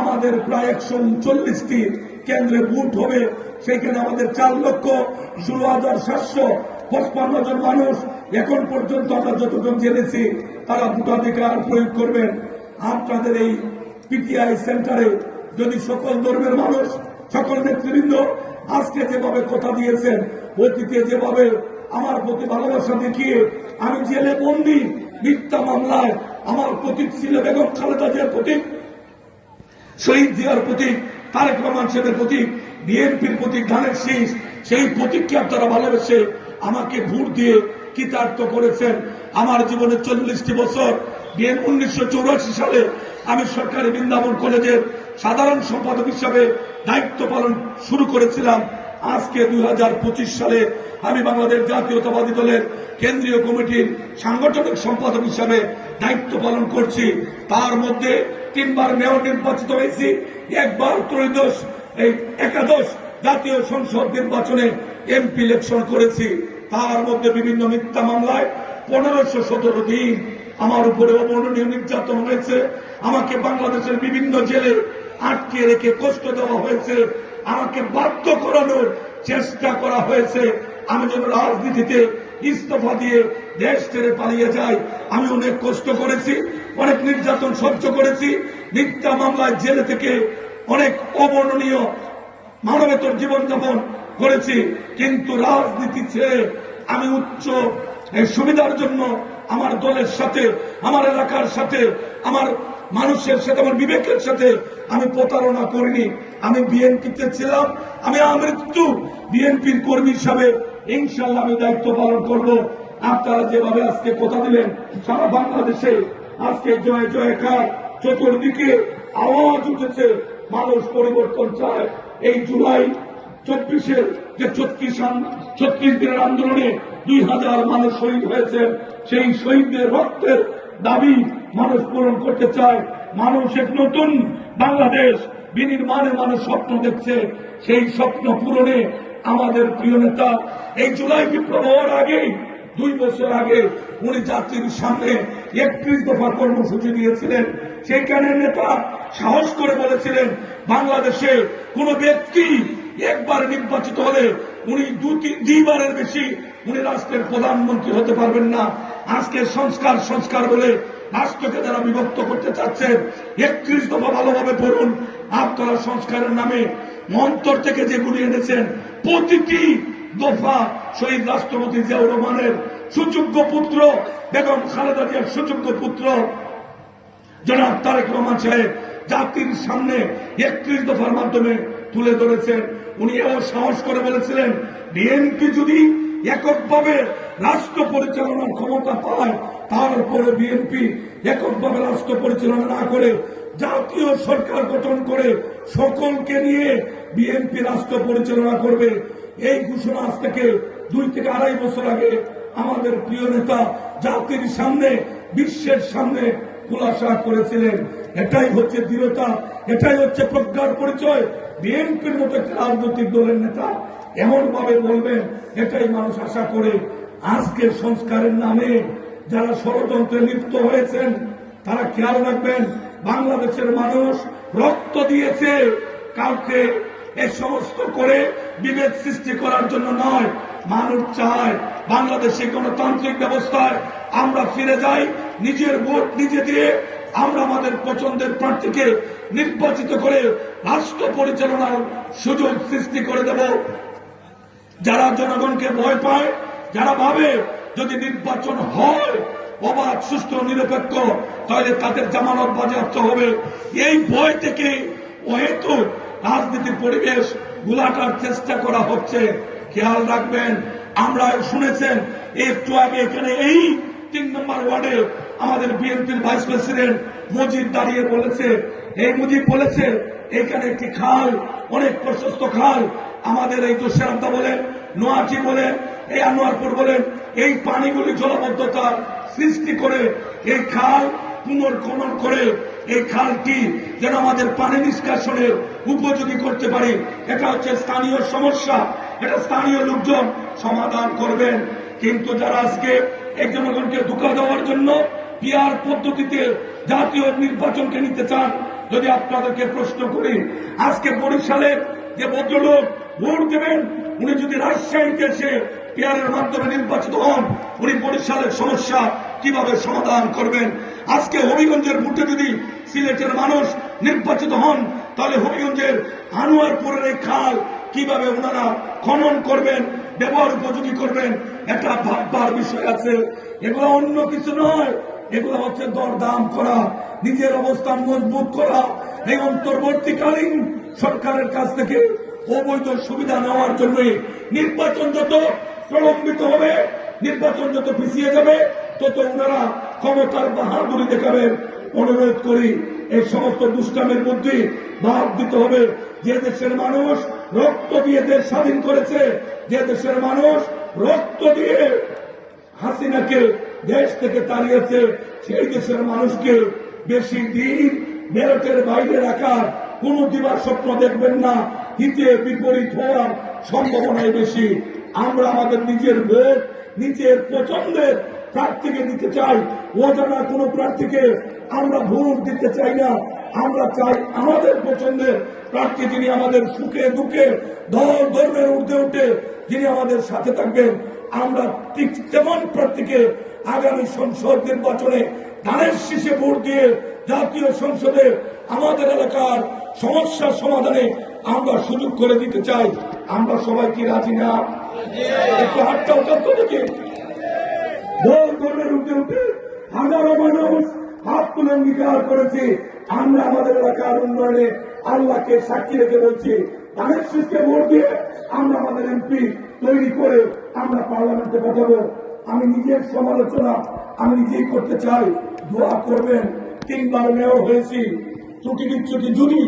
আমাদের প্রায় একশো উনচল্লিশটি কেন্দ্রে বুথ হবে। সেখানে আমাদের চার লক্ষ ষোলো হাজার সাতশো পঁচপান্ন জন মানুষ। এখন পর্যন্ত আমরা যতজন জেনেছি, তারা ভোটাধিকার প্রয়োগ করবেন। আপনাদের এই পিটিআই সেন্টারে যদি সকল ধর্মের মানুষ, সকল নেতৃবৃন্দ আজকে যেভাবে কথা দিয়েছেন, অতীতে যেভাবে আমার প্রতি ভালোবাসা দেখিয়ে আমি জেলে বন্দি মিথ্যা মামলায় আমার প্রতীক ছিল বেগম খালেদা জিয়ার প্রতীক। শহীদ জিয়ার প্রতীক তারেক রহমান সাহেবের প্রতীক বিএনপির প্রতীক ধানের শীষ, সেই প্রতীককে আপনারা ভালোবেসে আমাকে ভোট দিয়ে কৃতার্থ করেছেন। আমার জীবনে চল্লিশটি বছর, বিএন উনিশশো সালে আমি সরকারি বৃন্দাবন কলেজের সাধারণ সম্পাদক হিসাবে দায়িত্ব পালন শুরু করেছিলাম। আজকে দুই হাজার পঁচিশ সালে আমি বাংলাদেশ জাতীয়তাবাদী দলের কেন্দ্রীয় কমিটির সাংগঠনিক সম্পাদক হিসাবে দায়িত্ব পালন করছি। তার মধ্যে তিনবার মেয়র নির্বাচিত হয়েছি, একবার ত্রয়োদশ একাদশ জাতীয় সংসদ নির্বাচনে এমপি ইলেকশন করেছি। তার মধ্যে বিভিন্ন মিথ্যা মামলায় পনেরোশো সতেরো দিন আমার উপরে অবর্ণনীয় নির্যাতন হয়েছে। আমাকে বাংলাদেশের বিভিন্ন জেলে আটকে রেখে কষ্ট দেওয়া হয়েছে। আমাকে বাধ্য করানোর চেষ্টা করা হয়েছে। আমি যেন রাজনীতিতে ইস্তফা দিয়ে দেশ ছেড়ে পালিয়ে যাই। আমি অনেক কষ্ট করেছি, অনেক নির্যাতন সহ্য করেছি। মিথ্যা মামলায় জেলে থেকে অনেক অবর্ণনীয় মানবেতর জীবনযাপন করেছি। কিন্তু রাজনীতি ছেড়ে আমি উচ্চ সুবিধার জন্য আমার দলের সাথে, আমার এলাকার সাথে, আমার মানুষের সাথে, আমার বিবেকের সাথে আমি প্রতারণা করিনি। আমি বিএনপিতে ছিলাম, আমি আমৃত্যু বিএনপির কর্মী হিসাবে ইনশাল্লাহ আমি দায়িত্ব পালন করব। আপনারা যেভাবে আজকে কথা দিলেন, সারা বাংলাদেশে আজকে জয় জয়কার চতুর্দিকে আওয়াজ উঠেছে, মানুষ পরিবর্তন চায়। এই জুলাই চব্বিশের যে ছত্রিশ ছত্রিশ দিনের আন্দোলনে দুই হাজার মানুষ শহীদ হয়েছেন, সেই শহীদদের রক্তের দাবি মানুষ পূরণ করতে চায়। মানুষ এক নতুন বাংলাদেশ বিনির্মাণে মানুষ স্বপ্ন দেখছে। সেই স্বপ্ন পূরণে আমাদের প্রিয় নেতা, এই জুলাই বিপ্লব হওয়ার আগেই, দুই বছর আগে উনি জাতির সামনে একত্রিশ দফা কর্মসূচি দিয়েছিলেন। সেইখানে নেতা সাহস করে বলেছিলেন, বাংলাদেশে কোন ব্যক্তি একবার নির্বাচিত হলে উনি দুইবারের বেশি উনি রাষ্ট্রের প্রধানমন্ত্রী হতে পারবেন না। আজকে সংস্কার সংস্কার বলে রাষ্ট্রকে যারা বিভক্ত করতে চাচ্ছেন একত্রিশ দফা ভালোভাবে পড়ুন। আপনারা সংস্কারের নামে মন্তর থেকে যেগুলি এনেছেন, প্রতিটি দফা শহীদ রাষ্ট্রপতি জিয়াউর রহমানের সুযোগ্য পুত্র, বেগম খালেদা জিয়ার সুযোগ্য পুত্র জনাব তারেক রহমান সাহেব জাতির সামনে একত্রিশ দফার মাধ্যমে তুলে ধরেছেন। উনি এও সাহস করে বলেছিলেন বিএনপি যদি এককভাবে রাষ্ট্র পরিচালনার ক্ষমতা পায়, তারপরে বিএনপি এককভাবে রাষ্ট্র পরিচালনা না করে, জাতীয় সরকার গঠন করে সকলকে নিয়ে বিএনপি রাষ্ট্র পরিচালনা করবে। এই ঘোষণা আজ থেকে দুই থেকে আড়াই বছর আগে আমাদের প্রিয় নেতা জাতির সামনে, বিশ্বের সামনে খুলাসা করেছিলেন। এটাই হচ্ছে দৃঢ়তা, এটাই হচ্ছে প্রজ্ঞার পরিচয়। বিএনপির মতো একটা রাজনৈতিক দলের নেতা এমন ভাবে বলবেন, এটাই মানুষ আশা করে। আজকের সংস্কারের নামে যারা ষড়যন্ত্রে লিপ্ত হয়েছেন, তারা খেয়াল রাখবেন, বাংলাদেশের মানুষ রক্ত দিয়েছে। কাউকে এ সমস্ত করে বিভেদ সৃষ্টি করার জন্য নয়, মানুষ চায় বাংলাদেশে গণতান্ত্রিক ব্যবস্থায় আমরা ফিরে যাই, নিজের ভোট নিজে দিয়ে আমরা আমাদের পছন্দের প্রার্থীকে নির্বাচিত করে রাষ্ট্র পরিচালনার সুযোগ সৃষ্টি করে দেব। যারা জনগণকে ভয় পায়, যারা ভাবে যদি নির্বাচন হয়, অবাধ, সুষ্ঠু, নিরপেক্ষ, তাহলে তাদের জামানত বাজেয়াপ্ত হবে। এই ভয় থেকে হয়তো রাজনীতির পরিবেশ গুলাটার চেষ্টা করা হচ্ছে। খেয়াল রাখবেন আমরা শুনেছেন, একটু আগে এখানে এই তিন নম্বর ওয়ার্ডে আমাদের বিএনপির ভাইস প্রেসিডেন্ট মজিদ দাঁড়িয়ে বলেছে, এই মুজিব বলেছে, এখানে একটি খাল, অনেক প্রশস্ত খাল, আমাদের এই তো জোশেরামদা বলেন নোয়াচি বলেন, এই আনোয়ারপুর বলেন, এই পানিগুলি জলবদ্ধতার সৃষ্টি করে এই খাল পুনর্খনন করে, এই খালটি যেন আমাদের পানি নিষ্কাশনের উপযোগী করতে পারি, এটা হচ্ছে স্থানীয় সমস্যা। এটা স্থানীয় লোকজন সমাধান করবেন। কিন্তু যারা আজকে এই জনগণকে ধোকা দেওয়ার জন্য পিয়ার পদ্ধতিতে জাতীয় নির্বাচনকে নিতে চান, যদি আপনাদেরকে প্রশ্ন করি, আজকে বরিশালে যে ভদ্রলোক ভোট দেবেন, উনি যদি রাজশাহীতে এসে পেয়ারের মাধ্যমে নির্বাচিত হন, উনি বরিশালের সমস্যা কীভাবে সমাধান করবেন? আজকে হবিগঞ্জের ভোটে যদি সিলেটের মানুষ নির্বাচিত হন, তাহলে হবিগঞ্জের আনোয়ারপুরের এই খাল কীভাবে ওনারা খনন করবেন, ব্যবহার উপযোগী করবেন একটা ভাববার বিষয় আছে। এগুলো অন্য কিছু নয়। এগুলো হচ্ছে দরদাম করা, নিজের অবস্থান মজবুত করা। এই অন্তর্বর্তীকালীন সরকারের কাছ থেকে অবৈধ সুবিধা নেওয়ার জন্য নির্বাচন যত প্রলম্বিত হবে, নির্বাচন যত পিছিয়ে যাবে, তত ওনারা ক্ষমতার বাহাদুরি দেখাবেন অনুরোধ করি, এই সমস্ত দুষ্টামের মধ্যে ভাব দিতে হবে। যে দেশের মানুষ রক্ত দিয়ে দেশ স্বাধীন করেছে। যে দেশের মানুষ রক্ত দিয়ে হাসিনাকে দেশ থেকে তাড়িয়েছে, সেই দেশের মানুষকে বেশি দিন মেরটের বাইরে রাখার কোন দিবার স্বপ্ন দেখবেন না। হিতে বিপরীত হওয়ার সম্ভাবনাই বেশি। আমরা আমাদের নিজের ভোট, নিজের পছন্দের প্রার্থীকে দিতে চাই। অজানা কোন প্রার্থীকে আমরা ভোট দিতে চাই না আমরা চাই আমাদের পছন্দের প্রার্থী যিনি আমাদের সুখে দুঃখে দল ধর্মের ঊর্ধ্বে উঠে যিনি আমাদের সাথে থাকবেন, আমরা ঠিক তেমন প্রার্থীকে আগামী সংসদ নির্বাচনে ধানের শীষে ভোট দিয়ে জাতীয় সংসদে আমাদের এলাকার সমস্যার সমাধানে আমরা সুযোগ করে দিতে চাই। আমরা সবাই কি রাজি না? একটু হাতটা উঠান তো দেখি। ধর্মের উঠে উঠে হাজারো মানুষ হাত তুলে অঙ্গীকার করেছি। আমরা আমাদের এলাকার উন্নয়নে আল্লাহকে সাক্ষী রেখে বলছি, ধানের শীষকে ভোট দিয়ে আমরা আমাদের এমপি তৈরি করে আমরা পার্লামেন্টে পাঠাবো। আমি নিজের সমালোচনা আমি নিজেই করতে চাই, দোয়া করবেন। তিনবার মেয়র হয়েছি। ত্রুটি বিচ্যুতি যদি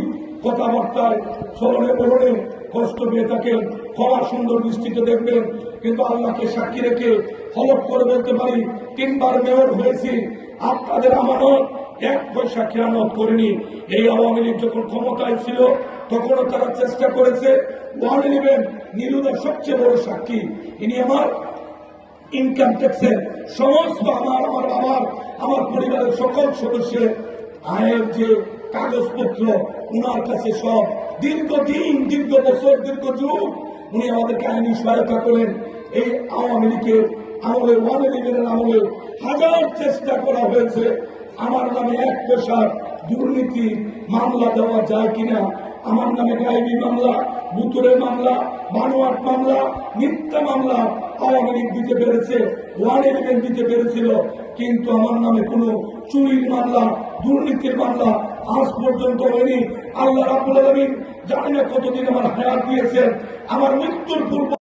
কথাবার্তায় স্মরণে বলনে কষ্ট পেয়ে থাকেন ক্ষমা সুন্দর দৃষ্টিতে দেখবেন। কিন্তু আল্লাহকে সাক্ষী রেখে হলপ করে বলতে পারি, তিনবার মেয়র হয়েছি, আপনাদের আমানত, এক পয়সা খেয়ানত করিনি। এই আওয়ামী লীগ যখন ক্ষমতায় ছিল, তখনও তারা চেষ্টা করেছে ওয়ান ইলেভেন নীলুদার সবচেয়ে বড় সাক্ষী। ইনি আমার ইনকাম ট্যাক্সের সমস্ত আমার আমার বাবার, আমার পরিবারের সকল সদস্যের আয়ের যে কাগজপত্র ওনার কাছে সব। দীর্ঘদিন, দীর্ঘ বছর, দীর্ঘ যুগ উনি আমাদেরকে আইনি সহায়তা করেন এই আওয়ামী লীগের আমলে, ওয়ান ইলেভেনের আমলে হাজার চেষ্টা করা হয়েছে। আমার নামে এক পেশার দুর্নীতি মামলা দেওয়া যায় কিনা? আমার নামে গাইবি মামলা বুতুরের মামলা, বানোয়াট মামলা, মিথ্যা মামলা আওয়ামী লীগ দিতে পেরেছে, ওয়ান ইলেভেন দিতে পেরেছিল। কিন্তু আমার নামে কোনো চুরির মামলা, দুর্নীতির মামলা আজ পর্যন্ত হয়নি। আল্লাহ রাবুল আলমিন জানি না কতদিন আমার হায়াত দিয়েছেন আমার মৃত্যুর পূর্ব